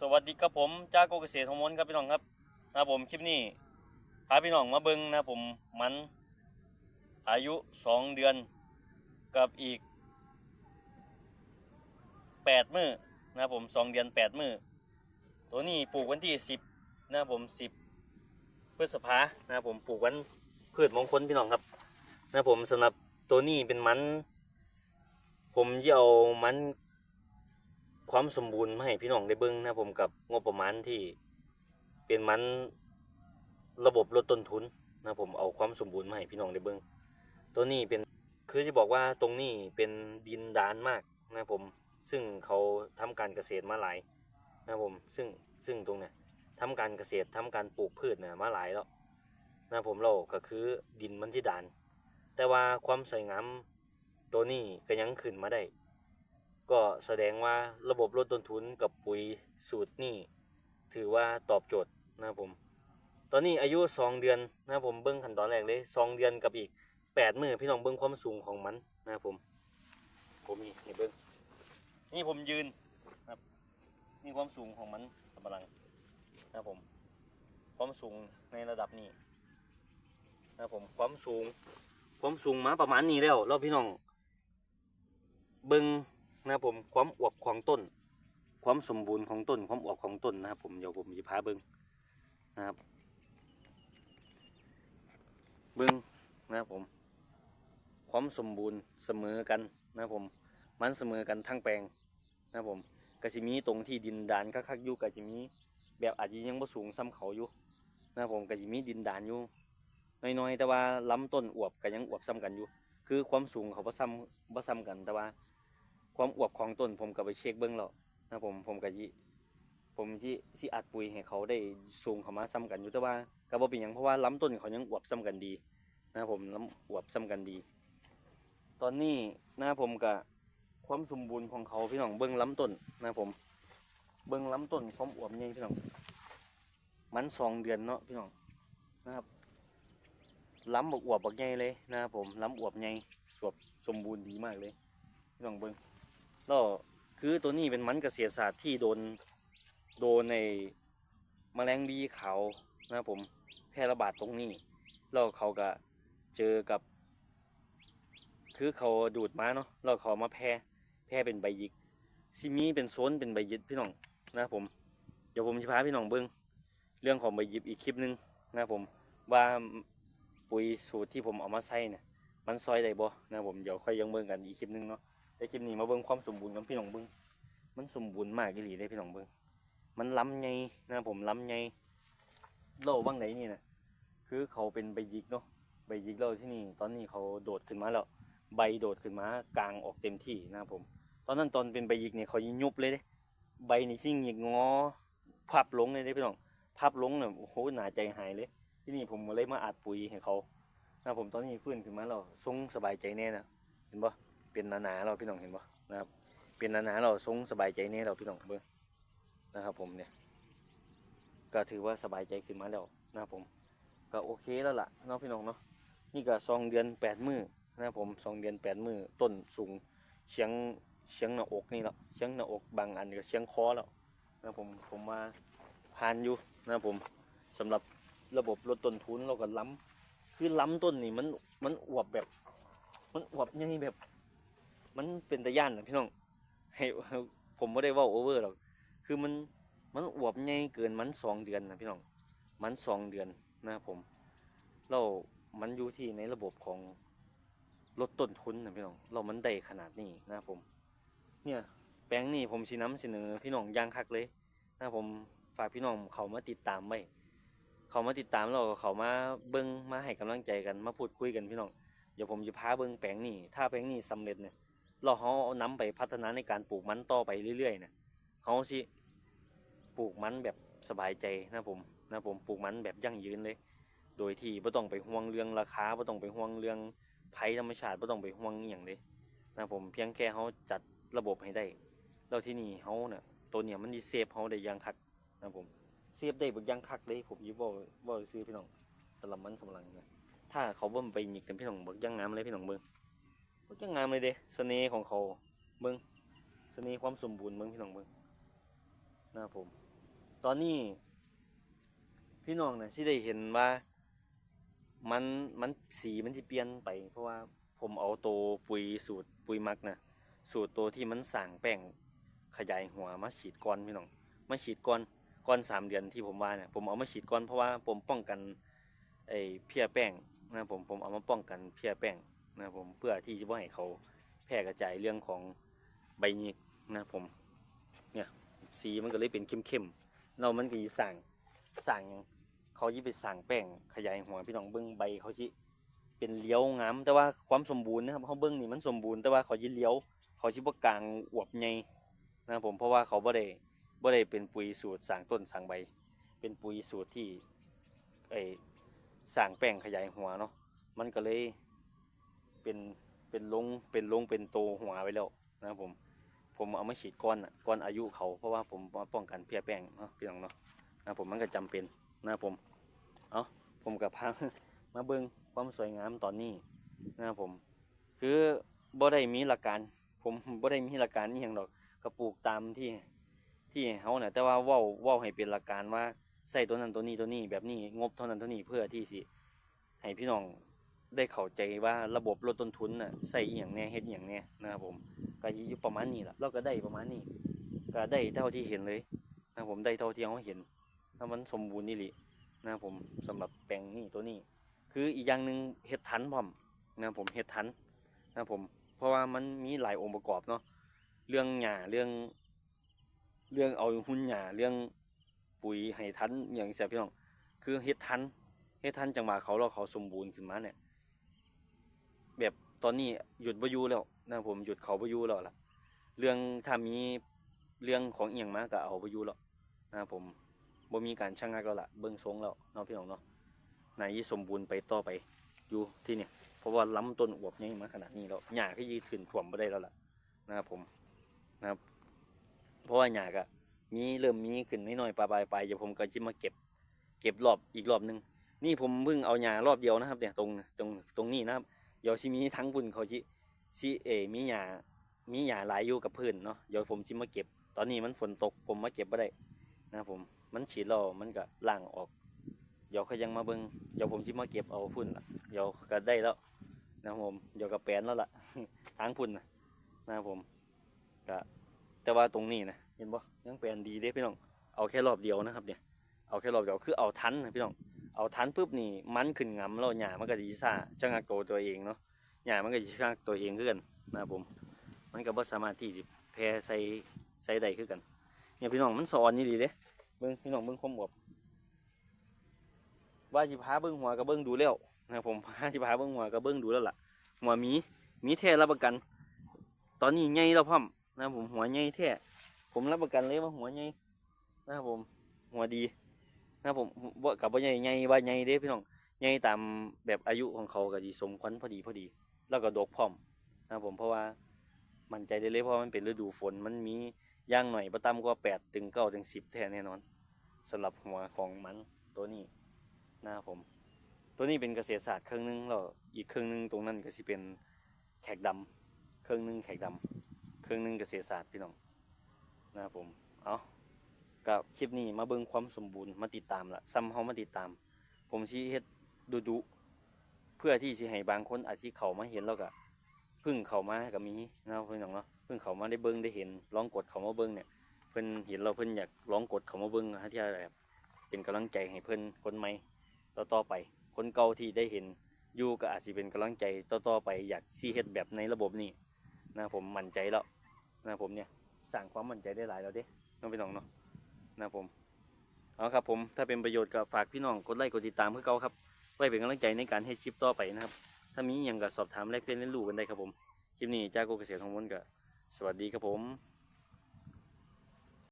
สวัสดีครับผมจ้าโกเกษตรฮอร์โมนครับพี่น้องครับนะผมคลิปนี้พาพี่น้องมาเบิ้งนะผมมันอายุสองเดือนกับอีกแปดมือนะผมสองเดือนแปดมือตัวนี้ปลูกวันที่สิบนะผมสิบพฤษภานะผมปลูกวันพืชมงคลพี่น้องครับนะผมสำหรับตัวนี้เป็นมัน ผมจะเอามัน ความสมบูรณ์มาให้พี่น้องได้เบิ่งนะผมกับงบประมาณที่เป็นมันระบบลดต้นทุนนะผมเอาความสมบูรณ์มาให้พี่น้องได้เบิ่งตัวนี้เป็นคือจะบอกว่าตรงนี้เป็นดินดานมากนะผมซึ่งเขาทำการเกษตรมาหลายนะผมซึ่งซึ่งตรงเนี้ยทำการเกษตรทำการปลูกพืชเนี่ยมาหลายแล้วนะผมเราก็คือดินมันที่ดาน แต่ว่าความสวยงามตัวนี้ก็ยังขึ้นมาได้ ก็แสดงว่าระบบลดต้นทุนกับปุ๋ยสูตรนี่ถือว่าตอบโจทย์นะครับผม ตอนนี้อายุ 2 เดือนนะครับผมเบิ้งขั้นตอนแรกเลย 2 เดือนกับอีก 8 มือพี่น้องเบิ้งความสูงของมันนะครับผม ผมนี่นี่เบิ้งนี่ผมยืนนะครับนี่ความสูงของมันสำหลังนะครับผม ความสูงในระดับนี้นะครับผมความสูง ความสูงมาประมาณนี้แล้วแล้วพี่น้องเบิ้ง นะครับผมความอวบของต้น ความสมบูรณ์ของต้น ความอวบของต้นนะครับ ผมเดี๋ยวผมจะพาเบิ้งนะครับ เบิ้งนะครับผม ความสมบูรณ์เสมอกันนะครับผม มันเสมอกันทั้งแปลงนะครับผมก็จะมีตรงที่ดินดานคักๆอยู่ก็จะมีแบบอาจจะยังบ่สูงซ้ำเขาอยู่นะครับผมก็จะมีดินดานอยู่น้อยๆแต่ว่าลำต้นอวบก็ยังอวบซ้ำกันอยู่ คือความสูงเขาบ่ซ้ำบ่ซ้ำกันแต่ว่า ความอวบของต้นผมก็ไปเช็คเบิ้งแล้วนะผมผมก็ยิผมสิสิอัดปุ๋ยให้เขาได้สูงเข้ามาซ้ำกันอยู่แต่ว่าก็บ่เป็นหยังเพราะว่าลำต้นเขายังอวบซ้ำกันดีนะผมลำอวบซ้ำกันดี ตอนนี้นะผมก็ความสมบูรณ์ของเขาพี่น้องเบิ้งลำต้นนะผม เบิ้งลำต้นความอวบใหญ่พี่น้องมันสองเดือนเนาะพี่น้องนะครับล้ำบกอวบบักใหญ่เลยนะครับผมล้ำอวบใหญ่สวบสมบูรณ์ดีมากเลยพี่น้องเบิ้ง แล้วคือตัวนี้เป็นมันเกษตรศาสตร์ที่โดนโดนในแมลงบีเขานะครับผมแพร่ระบาดตรงนี้แล้วเขาก็เจอกับ คือเขาดูดมาเนาะแล้วเขามาแพร่แพร่เป็นใบยิกซิมีเป็นโซนเป็นใบยิกพี่น้องนะครับผมเดี๋ยวผมจะพาพี่น้องเบิ้งเรื่องของใบยิบอีกคลิปหนึงนะครับผมว่าปุ๋ยสูตรที่ผมเอามาใส่เนี่ยมันซอยได้บ่นะครับผมเดี๋ยวค่อยยังเบิ้งกันอีกคลิปหนึงเนาะ ในคลิปนี้มาเบิ่งความสมบูรณ์ของพี่น้องเบิ่งมันสมบูรณ์มากอีหลีเลยพี่น้องเบิ่งมันล้ำไงนะผมล้ำไงโลบ้างไหนนี่นะคือเขาเป็นใบยิกเนาะใบยิกเราที่นี่ ตอนนี้เขาโดดขึ้นมาแล้วใบโดดขึ้นมากลางออกเต็มที่นะผม ตอนนั้นตอนเป็นใบยิกเนี่ยเขายิงยุบเลยเด้ใบนี่ชิ่งหยิกงอพับลงเลยเด้พี่น้องพับลงเนี่ยโอ้โหหนาใจหายเลย ที่นี่ผมเลยมาอัดปุ๋ยให้เขานะผมตอนนี้ฟื้นขึ้นมาแล้วทรงสบายใจแน่นะเห็นปะ เป็นหนาๆเราพี่น้องเห็นปะนะครับ เป็นหนาๆเราทรงสบายใจเนี่เราพี่น้องเบิ่งนะครับผมเนี่ย ก็ถือว่าสบายใจขึ้นมาแล้วนะครับผม ก็โอเคแล้วล่ะเนาะพี่น้องเนาะ นี่ก็สองเดือนแปดมือนะครับผมสองเดือนแปดมือต้นสูงเชียงเชียงหน้าอกนี่แล้วเชียงหน้าอกบางอันก็เชียงคอแล้วนะครับผมผมมาผ่านอยู่นะครับผมสำหรับระบบลดต้นทุนเราก็ล้ำคือล้ำต้นนี่มันมันอวบแบบ มันอวบยังไงแบบ มันเป็นตะย่านนะพี่น้องให้ผมไม่ได้ว่าโอเวอร์หรอกคือมันมันอวบใหญ่เกินมันสองเดือนนะพี่น้องมันสองเดือนนะครับผมเรามันอยู่ที่ในระบบของลดต้นทุนนะพี่น้องเรามันได้ขนาดนี้นะครับผม เนี่ยแปลงนี้ผมชี้น้ำเสนอพี่น้องย่างคักเลยนะครับผมฝากพี่น้องเขามาติดตามไว้เขามาติดตามเราเขามาเบิ้งมาให้กำลังใจกันมาพูดคุยกันพี่น้องเดี๋ยวผมจะพาเบิ้งแปลงนี้ถ้าแปลงนี้สำเร็จเนี่ย เราเขาเอานำไปพัฒนาในการปลูกมันต่อไปเรื่อยๆนี่ยเขาสิปลูกมันแบบสบายใจนะผมนะผมปลูกมันแบบยั่งยืนเลย โดยที่ไม่ต้องไปห่วงเรื่องราคาไม่ต้องไปห่วงเรื่องภัยธรรมชาติไม่ต้องไปห่วงอย่างเลยนะผมเพียงแค่เขาจัดระบบให้ได้แล้วที่นี่เขาเนี่ยตัวเนี่ยมันดีเซฟเขาได้ยังคักนะผมเซฟได้แบบอยังคักเลยผมยิบว่าว่าซื้อพี่น้องสลับมันสำลังนะถ้าเขาบ่มไปหยิกกันพี่น้องบอกยังงามเลยพี่น้องเบิ้ง ก็จะงามเลยเด้เสน่ห์ของเขาเบิ้งเสน่ห์ความสมบูรณ์เบิ้งพี่น้องเบิ้งนะครับผม ตอนนี้ พี่น้องนะที่ได้เห็นว่า มันมันสีมันที่เปลี่ยนไป เพราะว่าผมเอาโตปุ๋ยสูตรปุ๋ยมักนะสูตรตัวที่มันสั่งแป้งขยายหัวมาฉีดก่อนพี่น้องมาฉีดก่อนก่อนสามเดือนที่ผมว่าเนี่ยผมเอามาฉีดก่อนเพราะว่าผมป้องกันไอ้เพี้ยแป้งนะครับผมผมเอามาป้องกันเพี้ยแป้ง นะผมเพื่อที่จะไม่ให้เขาแพร่กระจายเรื่องของใบหยิกนะผมเนี่ยสีมันก็เลยเป็นเข้มๆเรามันก็สิสั่งสั่งหยังเขายิไปสั่งแป้งขยายหัวพี่น้องเบิ้งใบเขาชิเป็นเลี้ยวงามแต่ว่าความสมบูรณ์นะครับเขาเบิ้งนี่มันสมบูรณ์แต่ว่าเขายิเลี้ยวเขาชิบกลางอวบใหญ่นะครับผมเพราะว่าเขาบ่ได้บ่ได้เป็นปุ๋ยสูตรสั่งต้นสั่งใบ เป็นปุ๋ยสูตรที่ไอสั่งแป้งขยายหัวเนาะมันก็เลย เป็นเป็นลงเป็นลงเป็นโตหัวไปแล้วนะครับผมผมเอามาฉีดก้อนก้อนอายุเขาเพราะว่าผมมาป้องกันเพี้ยแป้งเนาะพี่น้องเนาะนะผมมันก็จำเป็นนะครับผมเอาผมกับพามาเบิ่งความสวยงามตอนนี้นะครับผม คือบ่ได้มีหลักการ ผมบ่ได้มีหลักการนี่อย่างดอกก็ปลูกตามที่ที่เฮาเน่ะแต่ว่าว้าว้าให้เป็นหลักการว่าใส่ตัวนั้นตัวนี้ตัวนี้แบบนี้งบเท่านั้นเท่านี้เพื่อที่สิให้พี่น้อง ได้เข้าใจว่าระบบลดต้นทุนน่ะใส่อีหยังแหน่เฮ็ดอีหยังแหน่นะครับผมก็อยู่ประมาณนี้แหละเราก็ได้ประมาณนี้ ก็ได้เท่าที่เห็นเลยนะผมได้เท่าที่เฮาเห็นถ้ามันสมบูรณ์นี่หลินะผมสำหรับแปลงนี่ตัวนี้ คืออีกอย่างหนึ่งเห็ดทันพร้อมนะครับผมเห็ดทันนะครับผมเพราะว่ามันมีหลายองค์ประกอบเนาะเรื่องหญ้าเรื่อง เรื่องเอาหุ่นหญ้าเรื่องปุ๋ยให้ทันอย่างเสียพี่น้องคือเห็ดทันเห็ดทันจังหวะเขาเราเขาสมบูรณ์ขึ้นมาเนี่ย แบบตอนนี้หยุดบอยู่แล้วนะครับผมหยุดเขาบอยู่แล้วล่ะ เรื่องถ้ามีเรื่องของเอียงมาก็เอาบอยู่แล้วนะครับผมบ่มีการช่างงักแล้วล่ะเบิ่งทรงแล้วเนาะพี่น้องเนาะนายสมบูรณ์ไปต่อไปอยู่ที่เนี่ยเพราะว่าล้ำต้นอวบใหญ่มาขนาดนี้แล้วหญ้าก็ยืดขึ้นถ่วมบ่ได้แล้วล่ะนะครับผมนะครับ เพราะว่าหญ้าก็มีเริ่มมีขึ้นน้อยๆปลายๆไปเดี๋ยวผมก็จะมาเก็บ เก็บรอบอีกรอบหนึง นี่ผมเพิ่งเอาหญ้ารอบเดียวนะครับเนี่ยตรงตรงตรงนี้นะครับ ดี๋ยวสิมีทั้งพุ่นเขาสิสิเอมีหญ้ามีหญ้าหลายอยู่กับพื้นเนาะเดี๋ยวผมสิมาเก็บ ตอนนี้มันฝนตกผมมาเก็บบ่ได้นะผมมันฉีดแล้วมันก็ล่างออก เดี๋ยวเขายังมาเบิงเดี๋ยวผมชิมาเก็บเอาพุ่นเดี๋ยวก็ได้แล้วนะผมเดี๋ยวก็แปลนแล้วล่ะทางพุ่นนะนะผมก็แต่ว่าตรงนี้นะเห็นปะยังแปลนดีเด้พี่น้องเอาแค่รอบเดียวนะครับเนี่ยเอาแค่รอบเดียวคือเอาทันนะพี่น้อง เอาทันปุ๊บนี่มันขึ้นงำแล้วหญ้ามันก็ดีซ่าจังหักโตวตัวเองเนาะหญ้ามันก็ดีซ่าตัวเองคือกันนะครับผม มันก็บ่สามารถที่จะแพร่ใส่ใส่ใดคือกันเนี่ยพี่น้องมันสอนนี่ดีเด้เบิ้งพี่น้องเบิ้งความอวบว่าจิพาเบิ้งหัวกับเบิ้งดูแล้วนะผมพาจิพาเบิ้งหัวกับเบิ้งดูแล้วล่ะหัวมีมีแท้รับประกัน ตอนนี้ใหญ่แล้วพ่อมนะผมหัวใหญ่แท้ผมรับประกันเลยว่าหัวใหญ่นะครับผมหัวดี นะครับผมว่ากับว่าใหญ่ใหญ่ว่าใหญ่เด้พี่น้องใหญ่ตามแบบอายุของเขาก็สิสมควรพอดีพอดี แล้วก็ดกพร้อมนะครับผมเพราะว่ามั่นใจได้เลยเพราะมันเป็นฤดูฝนมันมีย่างหน่อยประตามกว่าแปดถึงเก้าถึงสิบแท้แน่นอนสำหรับหัวของมันตัวนี้นะครับผม ตัวนี้เป็นเกษตรศาสตร์ครึ่งหนึงแล้วอีกครึ่งหนึงตรงนั้นก็สิเป็นแขกดำครึ่งหนึงแขกดำครึ่งหนึงเกษตรศาสตร์พี่น้องนะครับผมเอา กับคลิปนี้มาเบิ่งความสมบูรณ์มาติดตามละซ้ำเฮามาติดตาม ผมชี้เฮ็ดดูดูเพื่อที่สิให้บางคนอาจสิเข้ามาเห็นแล้วก็พึ่งเข้ามาก็มีนะครับพี่น้องเนาะพิ่งเขามาได้เบิ้งได้เห็นลองกดเขามาเบิ้งเนี่ยเพิ่นเห็นเราเพิ่นอยากลองกดเขามาเบิ้งฮะที่แบบเป็นกำลังใจให้เพิ่นคนใหม่ต่อต่อไป คนเก่าที่ได้เห็นอยู่ก็อาจจะเป็นกำลังใจต่อต่อไปอยากซีเฮ็ดแบบในระบบนี้นะผมมั่นใจแล้วนะผมเนี่ยสร้างความมั่นใจได้หลายแล้วเด้น้องพี่น้องเนาะ นะผมเอาครับผมถ้าเป็นประโยชน์ก็ฝากพี่น้องกดไลค์กดติดตามเพื่อเขาครับไว้เป็นกำลังใจในการให้คลิปต่อไปนะครับ ถ้ามีอย่างก็สอบถามแลกเปลี่ยนเรียนรู้กันได้ครับผมคลิปนี้จากโกเกษตรของมนก็สวัสดีครับผม